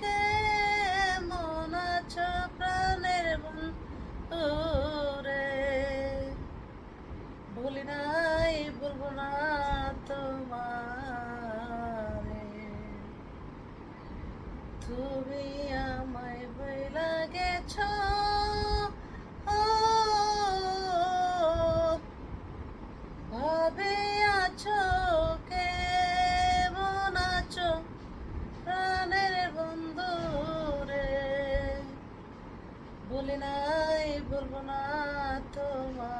কে মন আছো প্রাণের মন রে ভুলি নাই বলব না তোমার। তুমি নাই না তোমারে।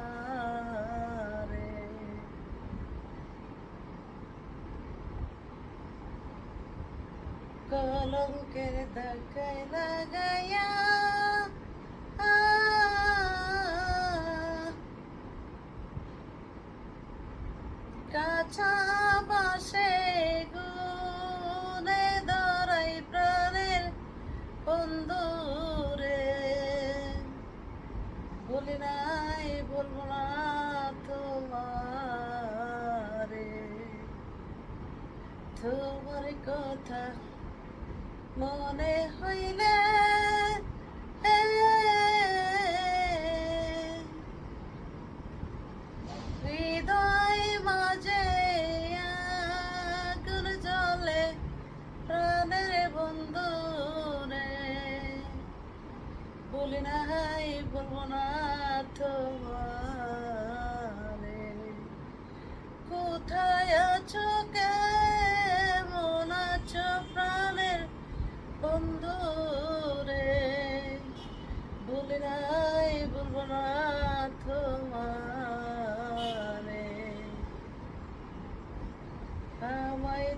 কলঙ্কের দাগায় লাগাইয়া কাছা বাসে নাই বলব না তোমারে। তোমার কথা মনে হইলে হৃদয় মাঝে আগুন জ্বলে প্রাণের বন্ধু রে বলি নাই, বলব না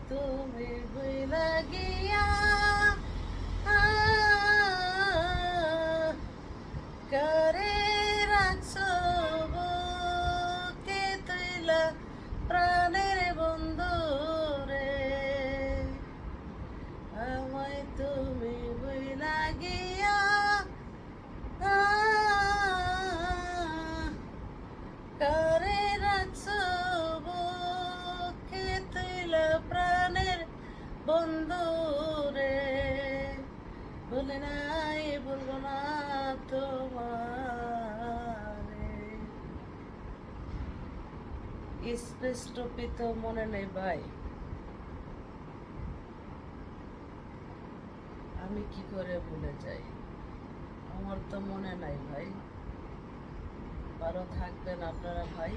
তুমি বইলা গিয়া করে রাখছো? বন্ধু রে বলে নাই বলব না তোমারে। মনে নেই ভাই। আমি কি করে ভুলে যাই? আমার তো মনে নাই ভাই। ভালো থাকবেন আপনারা ভাই।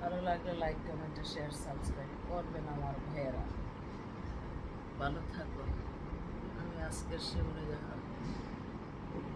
ভালো লাগলে লাইক কমেন্ট শেয়ার সাবস্ক্রাইব করবেন আমার ভাইয়েরা। ভালো থাকো। আমি আজকের সেগুলো দেখা